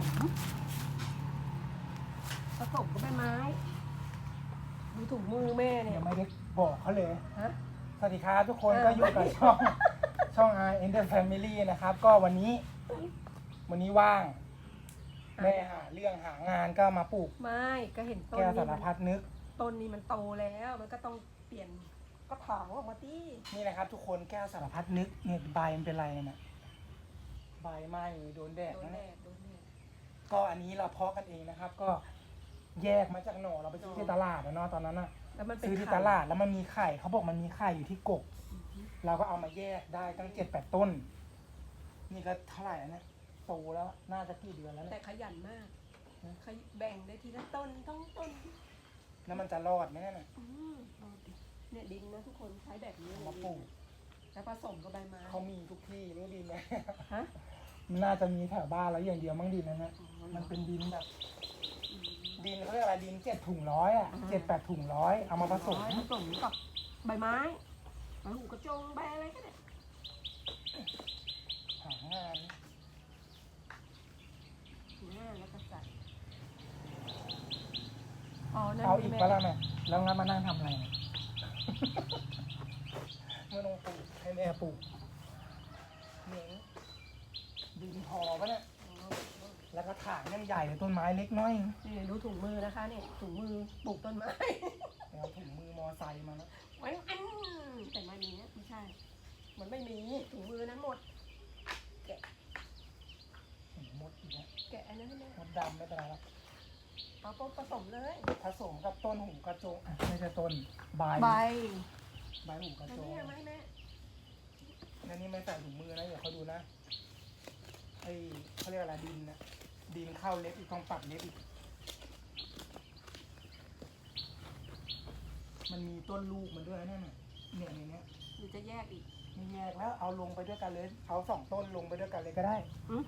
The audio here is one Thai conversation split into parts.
มผสมกับใบไม้ ดูถุงมือแม่เนี่ยยังไม่ได้บอกเขาเลย ฮะ สวัสดีครับทุกคนเออก็อยู่กับช่อง ช่อง R Enter Family นะครับ ก็วันนี้ วันนี้ว่าง แม่หาเรื่องหางานก็มาปลูกไม่ก็เห็นต้นแก้วนี้สารมันพัดนึก ต้นนี้มันโตแล้ว มันก็ต้องเปลี่ยนกระถางออกมาที่นี่นะครับ ทุกคนแก้วสารพัดนึกเนี่ยใบมันเป็นไรเนี่ยใบไหม้โดนแดดโดนนะแดเนี่ยดโดนแดด ก็อันนี้เราเพาะกันเองนะครับ ก็แยกมาจากหน่อเราไปซื้อที่ตลาดนะเนาะตอนนั้นอะแล้วมันเป็นซื้อที่ไข่ตลาดแล้วมันมีไข่เขาบอกมันมีไข่อยู่ที่กก เราก็เอามาแยกได้ตั้งเจ็ดแปดต้น นี่ก็เท่าไหร่แล้วเนี่ยโตแล้วน่าจะกี่เดือนแล้วแต่เนี่ยขยันมากฮะขยแบ่งได้ทีละต้นต้องต้นแล้วมันจะรอดไหมเนี่ยน่ะอืมเอาดิเนี่ยดินนะทุกคนใช้แบบนี้เอาเลยมาปลูกแล้วผสมกับใบไม้เขามีทุกที่ไม่ดีไหม ฮะ มันน่าจะมีแถวบ้านแล้วอย่างเดียวมั้งดินนะฮะอ๋อเหรอมันเป็นดินแบบอืมดินเขาเรียกอะไรดินเจ็ดถุงร้อยอะอ่าเจ็ดแปดถุงร้อยเอามาผสมผสมกับใบไม้ใบหูกระจงใบอะไรก็ได้หางานเนี่ยแล้วก็ใส่อ๋อนั่นเอาอีกแม่ก็แล้วไหมแล้วงั้นมานั่งทำอะไรเนี่ยไม่ต้องปลูกให้แม่ปลูกเหนียง ดินพอปะเนี่ยอ๋อแล้วก็ถางนั่นใหญ่เลยต้นไม้เล็กน้อยนี่ดูถุงมือนะคะเนี่ยถุงมือปลูกต้นไม้เอาถุงมือมอไซค์มาแล้วไว้อันแต่ไม่มีนะไม่ใช่ มันไม่มีถุงมือนั้นหมด แกะถุงมดอีกแล้วแกะอันนั้นให้แม่มดดำไม่เป็นไรหรอกเอาต้นผสมเลย ผสมกับต้นหูกระโจงอะไม่ใช่ต้นใบใบใบหูกระอันโจงนี้ไหมแม่นั่นนี่ไม่ใส่ถุงมือนะเดี๋ยวเขาดูนะไอ้เขาเรียกอะไรดินนะดินเข้าเล็บอีกต้องปักเล็บอีก มันมีต้นลูกมันด้วยนะเนี่ยเนี่ยในเนี้ยหรือจะแยกอีก ไม่แยกแล้วเอาลงไปด้วยกันเลย เอาสองต้นลงไปด้วยกันเลยก็ได้อืม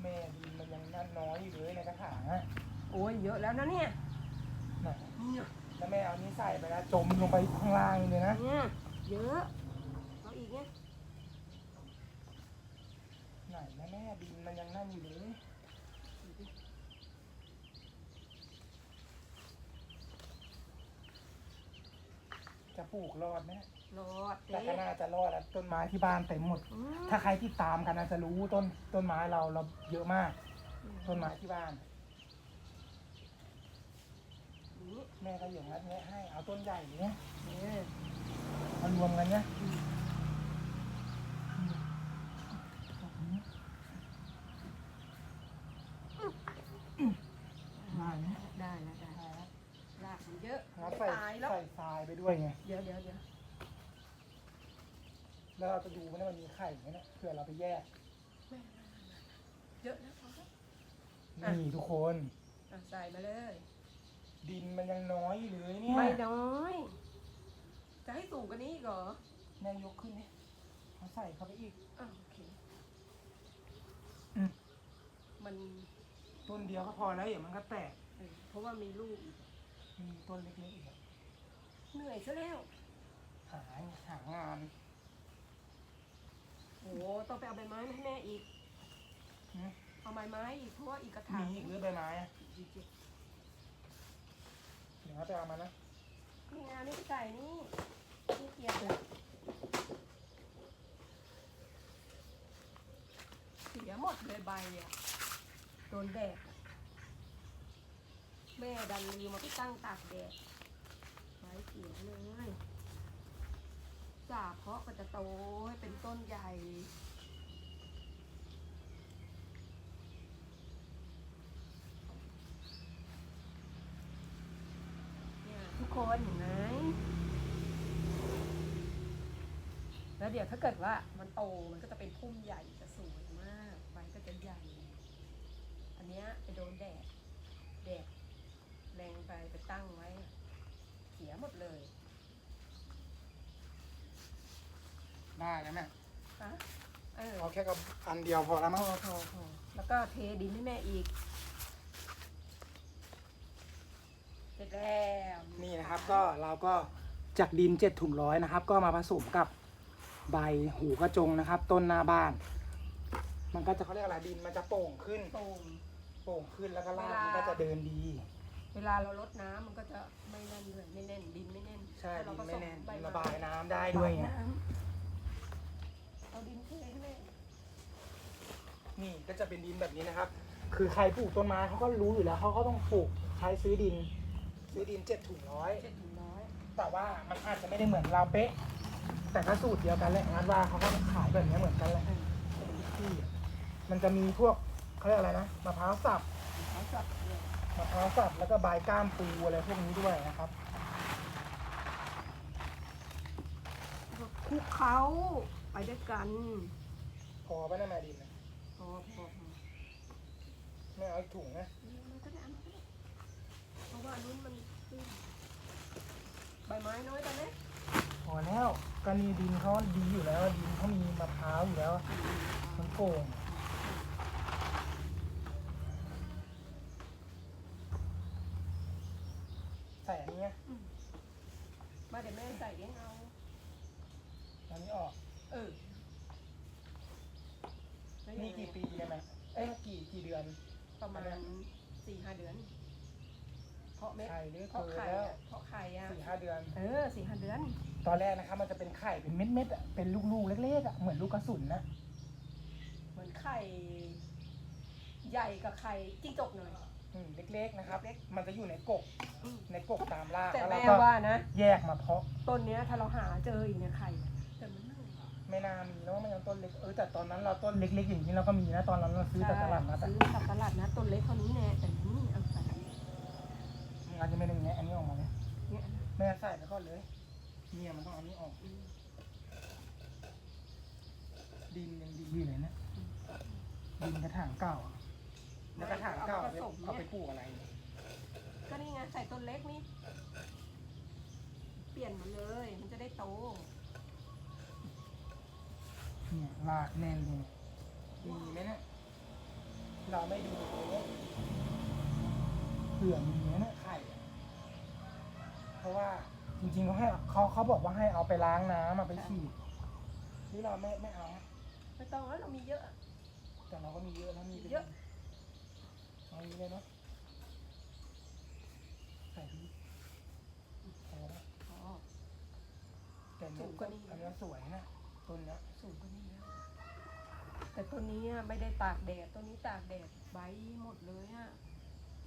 แม่ดินมันยังนั่นน้อยอยู่เลยในกระถางอะโอ้ยเยอะแล้วนะเนี่ยน่ะเนี่ยแล้วแม่เอานี้ใส่ไปแล้วจมลงไปข้างล่างเลยนะเนี่ยเยอะเอาอีกเนี่ย ไหนนะแม่ดินมันยังนั่นอยู่เลยดูดิจะปลูกรอดไหมรอดแต่เจ๊ก็น่าจะรอดอะต้นไม้ที่บ้านเต็มหมดอืมถ้าใครที่ตามกันอาจจะรู้ต้นต้นไม้เราเราเยอะมาก ต้นไม้ที่บ้านนี่แม่ก็อย่างนั้นเนี้ยให้เอาต้นใหญ่เนี้ยเนี่ยมารวมกันเนี้ยได้ไหม ได้แล้วได้ ได้แล้ว รากมันเยอะ แล้ว ไม่ ใส่ ตายแล้ว ใส่ทรายไปด้วยไง เดี๋ยวเดี๋ยวเดี๋ยว แล้วเราจะดูว่า มันมีไข่ไหมเนี่ยเผื่อเราไปแยกแม่มามามาเยอะนะพอแล้ว อะ นี่ทุกคน อะใส่มาเลย ดินมันยังน้อยอยู่เลยเนี่ยไม่น้อย จะให้สูงกว่านี้อีกเหรอแม่ยกขึ้นนี่เขาใส่เข้าไปอีกอ้าวโอเคอืม มันต้นเดียวก็พอแล้วเดี๋ยวมันก็แตกเออเพราะว่ามีลูกอีกมีต้นเล็กๆอีกอะเหนื่อยซะแล้ว หาหางาน โอ้ต้องไปเอาใบไม้มาให้แม่อีก หืม เอาใบไม้อีกเพราะว่าอีกกระถางมีอีกหรือใบไม้อะเดี๋ยวเขาไปเอามานะนี่งานนี่ใส่นี่นี่เกียดเลยเสียหมดเลยใบอะโดนแดดอะแม่ดันลืมมาไปตั้งตากแดดไว้เสียเลย จ่าเพาะก็จะโตให้เป็นต้นใหญ่เนี่ยทุกคนเห็นไหมแล้วเดี๋ยวถ้าเกิดว่ามันโตมันก็จะเป็นพุ่มใหญ่จะสวยมากใบก็จะใหญ่ อันเนี้ยไปโดนแดดแดดแรงไปไปตั้งไว้ เสียหมดเลย ได้แล้วแม่ฮะเออ เอาแค่กับอันเดียวพอแล้วพมั้งอพอพอแล้วก็เทดินให้แม่อีก เสร็จแล้วนี่นะครับก็เราก็จากดินเจ็ดถุงร้อยนะครับ ก็มาผสมกับใบหูกระจงนะครับ ต้นหน้าบ้าน มันก็จะเขาเรียกอะไรดินมันจะโป่งขึ้น โป่ง โป่งขึ้นแล้วก็รากเวลามัมันก็จะเดินดี เวลาเราลดน้ำมันก็จะไม่แน่นเลยไม่แน่นดินไม่แน่นใช่เราดินก็ไม่ส่งแน่นใบระบายน้ำได้ด้วยไง น้ำเอาดินเทให้แม่ นี่ก็จะเป็นดินแบบนี้นะครับ คือใครปลูกต้นไม้เขาก็รู้อยู่แล้วเขาก็ต้องปลูกใช้ซื้อดิน ซื้อดินเจ็ดถุงร้อยเจ็ดถึงร้อยแต่ว่ามันอาจจะไม่ได้เหมือนเราเป๊ะ แต่ก็สูตรเดียวกันแหละงานว่าเขาก็ขายแบบนี้เหมือนกันแหละทุกที่อะมันจะมีพวกเขาเรียกอะไรนะมะพร้าวสับเขาสับเลยมะพร้าวสับแล้วก็ใบก้ามปูอะไรพวกนี้ด้วยนะครับคลุกเขาไปด้วยกัน พอป่ะนะแม่ดินนะพอพอพอไม่เอาถุงนะก็ได้อันนั้นก็ได้เพราะว่านนู้นมันขึ้นใบไม้น้อยไปไหมพอแล้วก็นี่ดินเขาดีอยู่แล้ว ดินเขามีมะพร้าวอยู่แล้ว มันโก่งใส่อันนี้มาเดี๋ยวแม่ใส่เองเอาอันนี้ออก เออแล้ว นี่ ยังไง กี่ปีเลยไหมเอ้ยกี่กี่เดือน ประมาณสี่ห้าเดือน เพาะเม็ดไข่หรือเพาะเกิดไข่แล้วอะเพาะไข่อะสี่ห้าเดือน เออสี่ห้าเดือน ตอนแรกนะครับมันจะเป็นไข่เป็นเม็ดๆอะเป็นลูกๆเล็กๆอะเหมือนลูกกระสุนนะเหมือนไข่ ใหญ่กับไข่จิ้งจกหน่อย อืมเล็กๆนะครับมันจะอยู่ในกกอืมในกกตามรากแต่แล้วเราแม่ก็ว่านะ แยกมาเพาะต้นเนี้ยถ้าเราหาเจออีกเนี่ยไข่อะแต่มัน ไม่ไม่น่ามีแล้วมันยังต้นเล็กเออแต่ตอนนั้นเราต้นเล็กๆอย่างนี้เราก็มีนะตอนนั้นเราซื้อจากตลาดนัดอะซื้อจากตลาดนะต้นเล็กเท่านี้แน่แต่นี่เอาใส่มันอาจจะไม่ได้แงะอันนี้ออกมาเลยเนี่ยนะแม่ใส่ไปก่อนเลยเนี่ยมันต้องเอาอันนี้ออกอืมดินยังดีอยู่เลยนะดินกระถางเก่าอะแล้วกระถางเก่าเอาไปเอาไปปลูกอะไรเนี่ยก็นี่ไงใส่ต้นเล็กนี่ เปลี่ยนมาเลย มันจะได้โต เนี่ยรากแน่นเลยดีไหมเนี่ยเราไม่ดูเลยเผื่อมีนะเนี่ยไข่อะเพราะว่าจริงๆเขาให้เขาเขาบอกว่าให้เอาไปล้างน้ำมาไปฉีดนี่เราไม่ไม่เอาไม่ต้องแล้วเรามีเยอะแต่เราก็มีเยอะแล้วมีป็นเยอะเอาอย่างนี้เลยเนาะใส่ดีพอแล้วอ๋อแต่เนี้สูงกว่านี้อันเนี้ยสวยนะ ต้นเนี้ยสูงกว่านี้แล้วแต่ต้นนี้อะไม่ได้ตากแดดต้นนี้ตากแดดใบหมดเลยอะ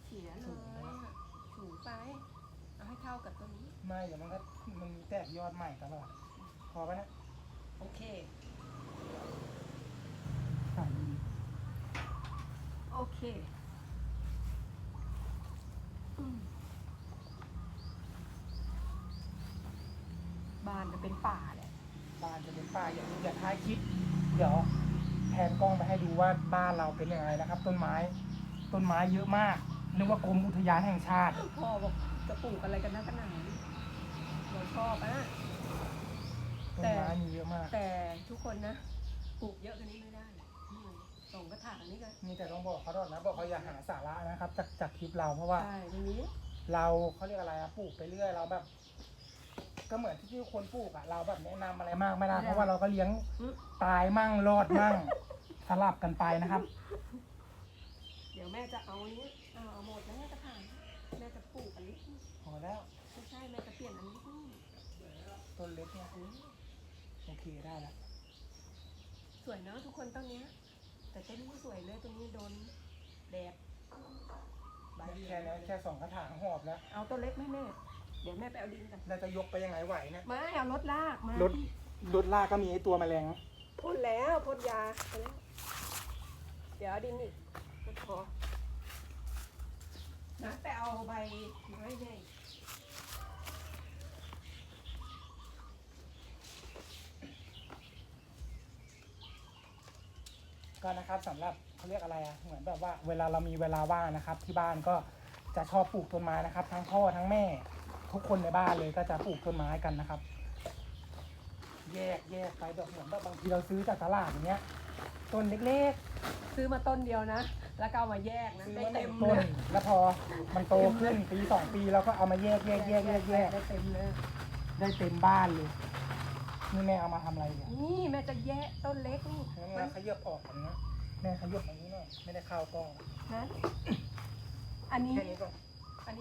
เสียเลยอะสูงไปเอาให้เท่ากับต้นนี้ ไม่เดี๋ยวมันก็มันมีแตกยอดใหม่ตลอดพอปะเนี่ยโอเค ใส่ดีโอเคอืมบ้านจะเป็นป่าแหละ บ้านจะเป็นป่าอย่างอย่าท้ายคลิปเดี๋ยวแผนกล้องไปให้ดูว่าบ้านเราเป็นยังไงนะครับ ต้นไม้ต้นไม้เยอะมากนึกว่ากรมอุทยานแห่งชาติ พ่อบอกจะปลูกอะไรกันนักกันหนาเราชอบอะต้นไม้มีเยอะมาก แต่ทุกคนนะปลูกเยอะกันนี้ไม่ได้นี่ไงสองกระถางนี่ก็มีแต่ต้องบอกเขาด้วยนะบอกเขาอย่าหาสาระนะครับ จากจากคลิปเราเพราะว่าใช่ไม่มีเราเขาเรียกอะไรอะปลูกไปเรื่อยเราแบบ ก็เหมือนที่ทุกคนปลูกอะเราแบบแนะนำอะไรมากไม่ได้เพราะว่าเราก็เลี้ยงอืมตายมั่งรอดมั่งสลับกันไปนะครับ เดี๋ยวแม่จะเอาอันนี้เอาเอาหมดแล้วกระถางแม่จะปลูกอันนี้พอแล้วไม่ใช่แม่จะเปลี่ยนอันนี้อืมต้นเล็กเนี่ยอืมโอเคได้แล้วสวยเนาะทุกคนต้นเนี้ยแต่ต้นนี้ไม่สวยเลยต้นนี้โดนแดดใบแค่นี้แค่สองกระถางหอบแล้ว เอาต้นเล็กไหมแม่ เดี๋ยวแม่ไปเอาดินกันเราจะยกไปยังไงไหวเนี่ยไม่เอารถลากมารถรถลากก็มีไอ้ตัวแมลง พ่นแล้วพ่นยาไปแล้วเดี๋ยวเอาดินอีกก็พอนะไปเอาใบไม้ให้ก็นะครับสำหรับเขาเรียกอะไรอะเหมือนแบบว่าเวลาเรามีเวลาว่างนะครับ ที่บ้านก็จะชอบปลูกต้นไม้นะครับ ทั้งพ่อทั้งแม่ ทุกคนในบ้านเลยก็จะปลูกต้นไม้กันนะครับ แยกแยกไปแบบเหมือนแบบบางทีเราซื้อจากตลาดอย่างเงี้ยต้นเล็กซื้อมาต้นเดียวนะ แล้วก็เอามาแยกๆนะ ซื้อได้มาหเต็นึ่มงต้นเลยแล้วพอมันโตขึ้นปีสองปีเราก็เอามาแยกแยกแยกแยกแยกได้เต็มเลย ได้เต็มบ้านเลยนี่แม่เอามาทำอะไรเนี่ยนี่แม่จะแยกต้นเล็กนี่งั้นมัเรานขยับออกกันนะแม่ขยับอย่างนี้หน่อยไม่ได้เข้ากล้องนะ อันนี้ แค่นี้ก่อนอัน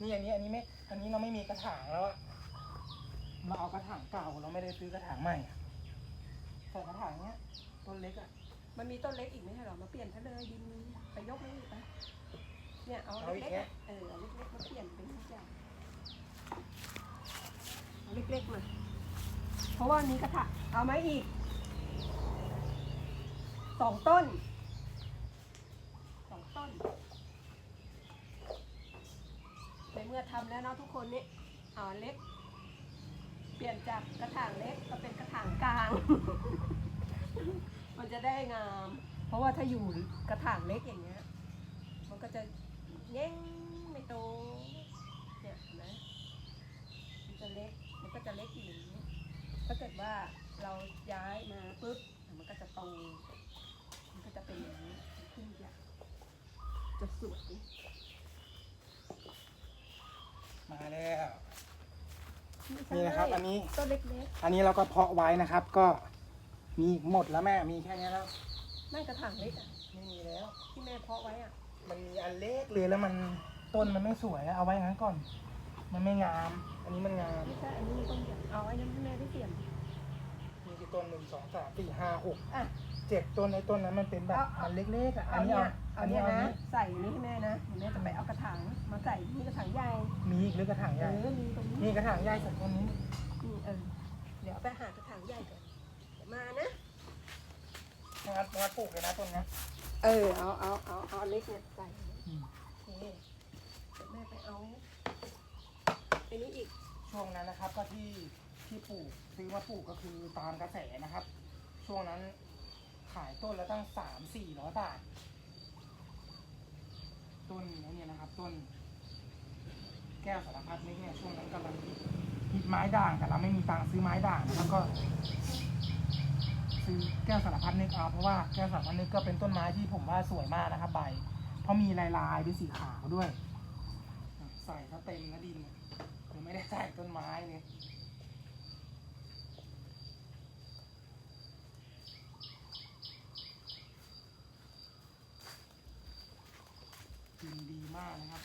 นี้นี่อันนี้อันนี้ไม่ อันนี้เราไม่มีกระถางแล้วอะเราเอากระถางเก่าเราไม่ได้ซื้อกระถางใหม่อะใส่กระถางเนี้ยต้นเล็กอะมันมีต้นเล็กอีกไม่ใช่เหรอ มาเปลี่ยนซะเลยดินไปยกไม่อีกปะเนี่ยเอาเอาอีกเล็กๆแยะอะเออเอาเล็กๆมาเปลี่ยนเป็นทุกอย่างเอาเล็กๆมาเพราะว่านี้กระถางเอาไหมอีกสองต้น สองต้น ในเมื่อทำแล้วเนาะทุกคนนี่เอาอันเล็ก เปลี่ยนจากกระถางเล็กก็เป็นกระถางกลาง มันจะได้งาม เพราะว่าถ้าอยู่กระถางเล็กอย่างเงี้ย มันก็จะแง่งไม่โตเนี่ยนไหมมันจะเล็ก มันก็จะเล็กอยู่างนี้ถ้าเกิดว่าเราย้ายมาปุ๊บมันก็จะโตมันก็จะเป็นอย่างนี้ขึ้นใหญ่จะสวย มาแล้ว นี่นะครับอันนี้ต้นเล็กอันนี้เราก็เพาะไว้นะครับ ก็มีหมดแล้วแม่ มีแค่นี้แล้ว ๆนั่นกระถางเล็กอะ ไม่มีแล้ว ที่แม่เพาะไว้อะ มันมีอันเล็กเลยแล้วมันต้นมันไม่สวยอะเอาไว้งั้นก่อน มันไม่งาม อันนี้มันงาม ไม่ใช่อันนี้มันต้นใหญ่เอาไอ้นั้นให้แม่ได้เปลี่ยนมีกี่ต้นหนึ่งสองสามสี่ห้าหกอะ เจ็ดต้นในต้นนั้นมันเป็นแบบเอาอันเล็กๆอะอัเอานนี้เนี่ยเอาเอาอันนี้เนี่ยเอาอันนะนี้ใส่นี่ให้แม่นะเดี๋ยวแม่จะไปเอากระถางมาใส่นี่กระถางใหญ่มีอีกหรือกระถางเอใหญ่อมีตรงนี้นี่กระถางใหญ่สุดต้นนี้อืมเออเดี๋ยวเอาไปหากระถางใหญ่ก่อนเดี๋ยวมานะงัดงัดปลูกเลยนะต้นเนี้ยเออเอาเอาเอาเอาเล็กเนี่ยใส่อืมโอเคเดี๋ยวแม่ไปเอาไอ้นี้อีกช่วงนั้นนะครับ ก็ที่ที่ปลูกซื้อมาปลูกก็คือตามกระแสนะครับ ช่วงนั้นขายต้นละตั้งสามสี่ร้อยบาท ต้นนี้เนี่ยนะครับ ต้น แก้วสารพัดนึกเนี่ยช่วงนั้นกำลังฮิตไม้ด่างแต่เราไม่มีตังค์ซื้อไม้ด่างนะครับก็ซื้อแก้วสารพัดนึกเอาเพราะว่าแก้วสารพัดนึกก็เป็นต้นไม้ที่ผมว่าสวยมากนะครับ ใบ เพราะมีลายลายเป็นสีขาวด้วย ใส่ถ้าเต็มนะดินเนี่ยผมไม่ได้ใส่ต้นไม้เลย ดินดีมากนะครับ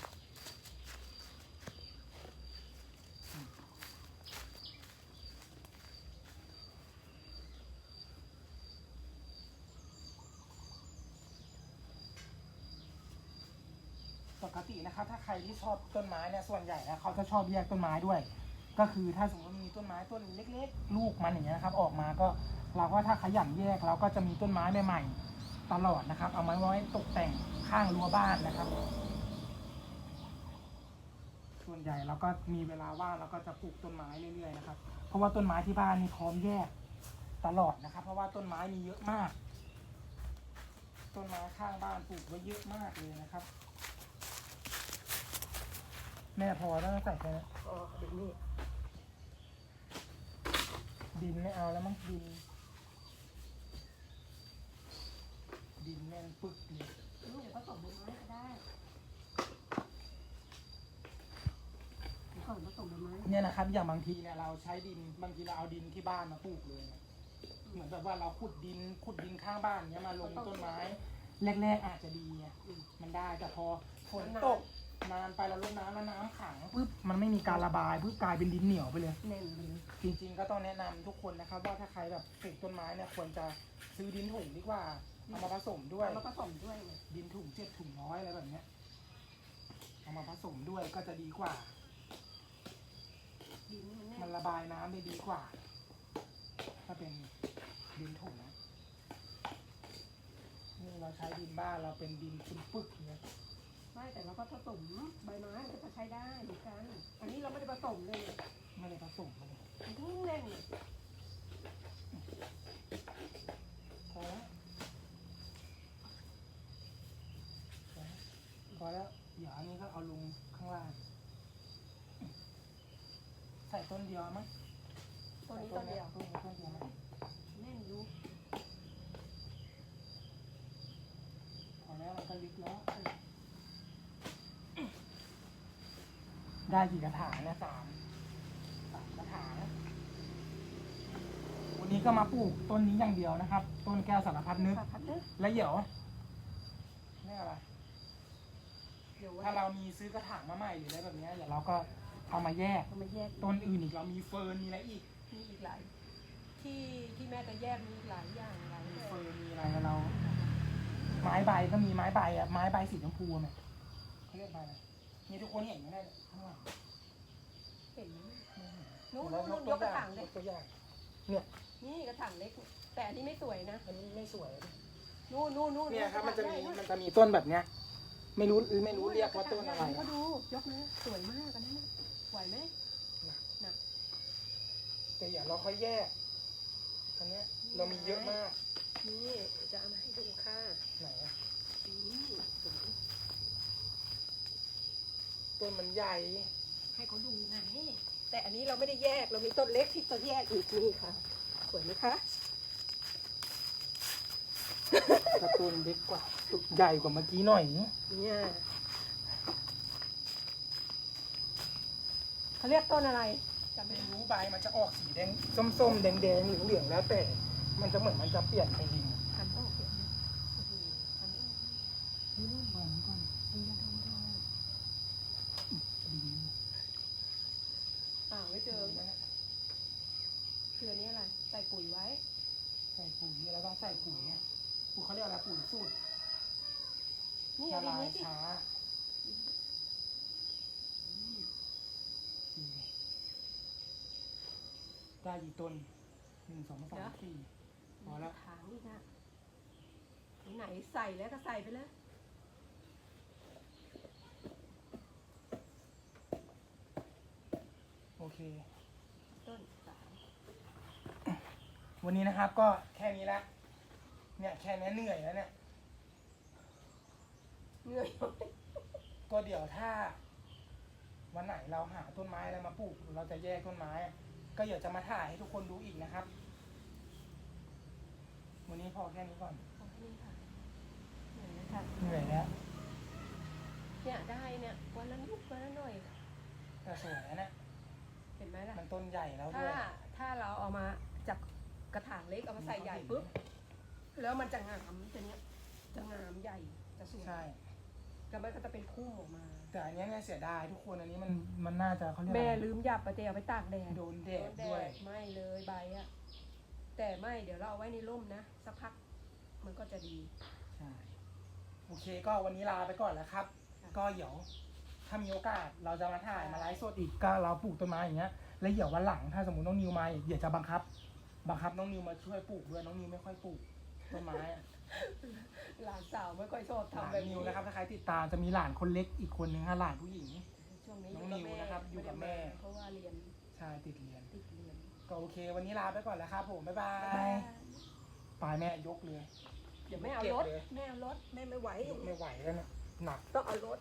ปกตินะครับ ถ้าใครที่ชอบต้นไม้เนี่ยส่วนใหญ่นะเขาจะชอบแยกต้นไม้ด้วย ก็คือถ้าสมมติมีต้นไม้ต้นเล็ก ๆ ลูกมันอย่างเงี้ยนะครับ ออกมาก็เราก็ถ้าขยันแยกเราก็จะมีต้นไม้ใหม่ๆตลอดนะครับ เอาไม้ไว้ตกแต่งข้างรั้วบ้านนะครับ ใหญ่เราก็มีเวลาว่างเราก็จะปลูกต้นไม้เรื่อยๆนะครับ เพราะว่าต้นไม้ที่บ้านนี่พร้อมแยกตลอดนะครับ เพราะว่าต้นไม้มีเยอะมาก ต้นไม้ข้างบ้านปลูกไว้เยอะมากเลยนะครับ แม่พอแล้วใส่แค่นี้อ๋อเดี๋ยวนี้ดินไม่เอาแล้วมั้งดิน ดินแน่นปึกเลยอืมเดี๋ยวผสมใบไม้ก็ได้เดี๋ยว ก่อนผสมใบไม้เนี่ยนะครับ อย่างบางทีเนี่ยเราใช้ดินบางทีเราเอาดินที่บ้านมาปลูกเลยนะเหมือนแบบว่าเราขุดดินขุดดินข้างบ้านเนี้ยมาลงต้นไม้ แรกๆอาจจะดีไงมันได้แต่พอฝนตกนานไปเราลดน้ำแล้วน้ำขังปุ๊บมันไม่มีการระบายปุ๊บกลายเป็นดินเหนียวไปเลย แน่นเลยจริง ๆ ก็ต้องแนะนำทุกคนนะครับ ว่าถ้าใครแบบปลูกต้นไม้เนี่ยควรจะซื้อดินถุงดีกว่าเอามาผสมด้วยเอามาผสมด้วยไงดินถุงเจ็ดถุงร้อยอะไรแบบเนี้ยเอามาผสมด้วยก็จะดีกว่า ดินมันแน่มันนระบายน้ำได้ดีกว่า ถ้าเป็นดินถุงนะนี่เราใช้ดินบ้านเราเป็นดินเป็นปึกเนี่ยไม่แต่เราก็ผสมใบไม้ก็จะใช้ได้เหมือนกัน อันนี้เราไม่ได้ผสมเลยเนี่ยไม่ได้ผสมเลยมันทั้งแน่นเลยพอแล้วพอแล้วเดี๋ยวอันนี้ก็เอาลงข้างล่าง ใส่ต้นเดียวมั้งตัวนี้ตัวเดียว ต้นนี้ต้นเดียวมั้งแน่นอยู่พอแล้วมันก็ลึกแล้วได้กี่กระถางเนี่ยสามสามกระถางวันนี้ก็มาปลูกต้นนี้อย่างเดียวนะครับ ต้นแก้วสารพัดนึก ค่ะพัดเด้อแล้วเดี๋ยวเรียกอะไร เดี๋ยวถ้าว่าเรามีซื้อกระถางมาใหม่หรืออะไรแบบเนี้ยเดี๋ยวเราก็ เอามาแยกเรามาแยกต้นอื่นอีกเรามีเฟิร์นมีอะไรอีก มีอีกหลายที่ที่แม่จะแยกมีอีกหลายอย่างหลายมีแบบเฟิร์นมีอะไรเรา ไม้ใบก็มีไม้ใบอะไม้ใบสีชมพูเนี่ยเขาเรียกใบอะไรนี่ทุกคนเห็นไหมเนี่ยข้างหลังเห็นไหมไม่เห็นนู้นแล้วนู้นยกกระถางเลยยกตัวอย่างนี่กระถางเล็ก แต่อันนี้ไม่สวยนะอันนี้ไม่สวย นู่นนู่นนู่นเนี่ยครับมันจะมีกรถางใหญ่มันจะมีต้นแบบเนี้ย ไม่รู้ไม่รู้เรียกว่าต้นอะไรก็ดูยกนะสวยมาก อันนั้นน่ะไหวไหมแต่อย่าเราค่อยแยกอันเนี้ยเรามีเยอะมาก นี่จะเอามาให้ดูค่ะไหนอะนี่สวยต้นมันใหญ่ ให้เขาดูไงแต่อันนี้เราไม่ได้แยกเรามีต้นเล็กที่จะแยกอีกนี่ค่ะ สวยไหมคะกระต้นเล็กกว่า ใหญ่กว่าเมื่อกี้หน่อย เนี่ย เขาเรียกต้นอะไรจำไม่ไม่ได้รู้ใบมันจะออกสีแดงส้มๆแดงๆเหลืองๆแล้วแต่ มันจะเหมือนมันจะเปลี่ยนไปเองหันออกเดี๋ยวนะโอ้โหหันออก นี่นู่นมองก่อน ดูแล้วดูแล้ว ดี อ่าวไม่เจอคืออันนี้อะไรใส่ปุ๋ยไว้ ใส่ปุ๋ยเราต้องใส่ปุ๋ยเนี่ยปุ๋ยเขาเรียกอะไรปุ๋ยสูตร นี่ ละ เอาดิ ลาย นี่สิ ช้า ได้กี่ต้นหนึ่งสองสามสี่พอแล้วถางอีกอะไหนใส่แล้วก็ใส่ไปเลยโอเค ต้นสามวันนี้นะครับก็แค่นี้ละ เนี่ยแค่นี้เหนื่อยแล้วเนี่ย เหนื่อยไหมก็เดี๋ยวถ้า วันไหนเราหาต้นไม้อะไรมาปลูก เราจะแยกต้นไม้ ก็เดี๋ยวจะมาถ่ายให้ทุกคนดูอีกนะครับ วันนี้พอแค่นี้ก่อนขอให้นี่ค่ะเหนื่อยนะคะเหนื่อยแล้วเนี่ยได้เนี่ยวันละนิดวันละหน่อย แต่สวยนะเนี่ยเห็นไหมล่ะ มันต้นใหญ่แล้วถ้าด้วยถ้าเราเอามาจากกระถางเล็กเอามาใส่ใหญ่ปุ๊บแล้วมันจะงามจะเนี้ยจะงามใหญ่จะสวยใช่ แล้วมันก็จะเป็นพุ่มออกมา แต่อันเนี้ยเนี่ยเสียดายทุกคนอันนี้มันมันน่าจะเขาเรียกแม่อะไรลืมหยับไปเจเอาไปตากแดดโดนแดดโนด้วย ไม่เลยใบอะแต่ไม่เดี๋ยวเราเอาไว้ในร่มนะ สักพักมันก็จะดี ใช่โอเคก็วันนี้ลาไปก่อนแล้วครับ ค่ะ ก็เดี๋ยวถ้ามีโอกาสเราจะมาถ่ายมาไลฟ์สดอีกก็เราปลูกต้นไม้อย่างเงี้ยแล้วเดี๋ยววันหลังถ้าสมมติน้องนิวมาอีกเดี๋ยวจะบังคับ บังคับน้องนิวมาช่วยปลูกด้วยน้องนิวไม่ค่อยปลูกต้นไม้อะ หลานสาวไม่ค่อยชอบหลานทำแบบนินี้วนะครับ ถ้าใครติดตามจะมีหลานคนเล็กอีกคนนึงฮะหลานผู้หญิง ช่วงนี้น้องนิวนะครับอยู่กับแม่ เพราะว่าเรียนใช่ติดเรียน ติดเรียนก็โอเค วันนี้ลาไปก่อนแล้วครับผม บ๊ายบาบ๊ายบายยปลายแม่ยกเลย เดี๋ยวไม่เอารถเก็บเลยไม่เอารถ แม่ไม่ไหวยกไม่ไหวแล้วเนี่ยหนัก ต้องเอารถ